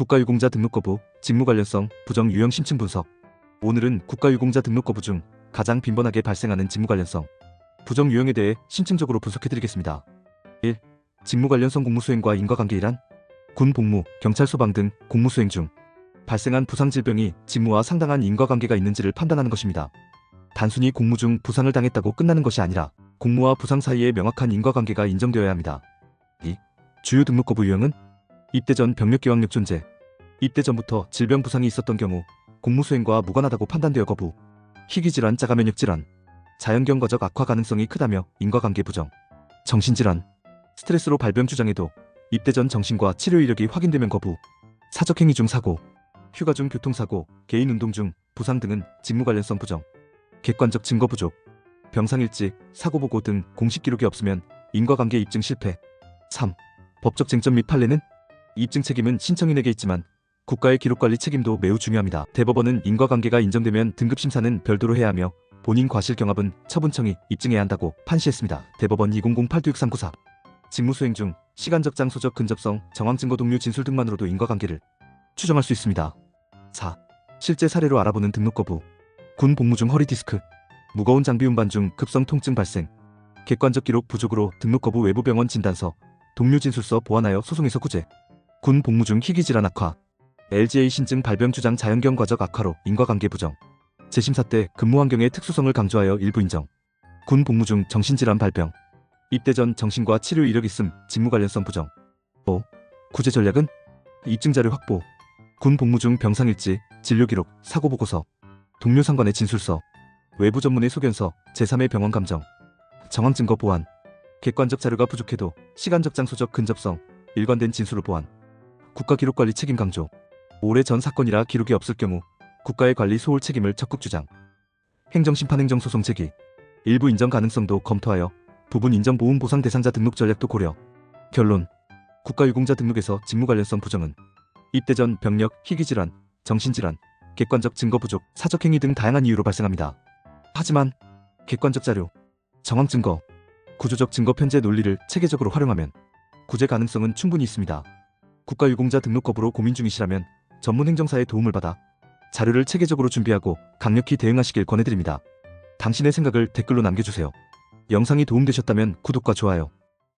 국가유공자 등록 거부, 직무 관련성, 부정 유형 심층 분석. 오늘은 국가유공자 등록 거부 중 가장 빈번하게 발생하는 직무 관련성, 부정 유형에 대해 심층적으로 분석해드리겠습니다. 1. 직무 관련성 공무 수행과 인과관계 이란 군 복무, 경찰 소방 등 공무 수행 중 발생한 부상 질병이 직무와 상당한 인과관계가 있는지를 판단하는 것입니다. 단순히 공무 중 부상을 당했다고 끝나는 것이 아니라 공무와 부상 사이에 명확한 인과관계가 인정되어야 합니다. 2. 주요 등록 거부 유형은 입대 전 병력 기왕력 존재. 입대 전부터 질병 부상이 있었던 경우 공무 수행과 무관하다고 판단되어 거부. 희귀 질환, 자가 면역 질환, 자연경 과적 악화 가능성이 크다며 인과관계 부정. 정신 질환, 스트레스로 발병 주장에도 입대 전 정신과 치료 이력이 확인되면 거부. 사적 행위 중 사고, 휴가 중 교통사고, 개인 운동 중 부상 등은 직무 관련성 부정. 객관적 증거 부족, 병상 일지, 사고 보고 등 공식 기록이 없으면 인과관계 입증 실패. 3. 법적 쟁점 및 판례는 입증 책임은 신청인에게 있지만 국가의 기록관리 책임도 매우 중요합니다. 대법원은 인과관계가 인정되면 등급심사는 별도로 해야 하며 본인 과실 경합은 처분청이 입증해야 한다고 판시했습니다. 대법원 2008-63994 직무수행 중 시간적 장소적 근접성, 정황 증거 동료 진술 등만으로도 인과관계를 추정할 수 있습니다. 4. 실제 사례로 알아보는 등록 거부 군 복무 중 허리 디스크 무거운 장비 운반 중 급성 통증 발생 객관적 기록 부족으로 등록 거부 외부 병원 진단서 동료 진술서 보완하여 소송에서 구제 군 복무 중 희귀 질환 악화 LGA 신증 발병 주장 자연경 과적 악화로 인과관계 부정. 재심사 때 근무 환경의 특수성을 강조하여 일부 인정. 군 복무 중 정신질환 발병. 입대 전 정신과 치료 이력 있음 직무 관련성 부정. 5. 구제 전략은? 입증 자료 확보. 군 복무 중 병상 일지 진료 기록 사고 보고서. 동료 상관의 진술서. 외부 전문의 소견서 제3의 병원 감정. 정황 증거 보완. 객관적 자료가 부족해도 시간적 장소적 근접성 일관된 진술을 보완. 국가기록관리 책임 강조 오래 전 사건이라 기록이 없을 경우 국가의 관리 소홀 책임을 적극 주장 행정심판 행정소송 제기 일부 인정 가능성도 검토하여 부분 인정 보험 보상 대상자 등록 전략도 고려 결론 국가유공자 등록에서 직무 관련성 부정은 입대 전 병력, 희귀질환, 정신질환, 객관적 증거 부족, 사적 행위 등 다양한 이유로 발생합니다. 하지만 객관적 자료, 정황 증거, 구조적 증거 편제 논리를 체계적으로 활용하면 구제 가능성은 충분히 있습니다. 국가유공자 등록 거부로 고민 중이시라면 전문 행정사의 도움을 받아 자료를 체계적으로 준비하고 강력히 대응하시길 권해드립니다. 당신의 생각을 댓글로 남겨주세요. 영상이 도움되셨다면 구독과 좋아요,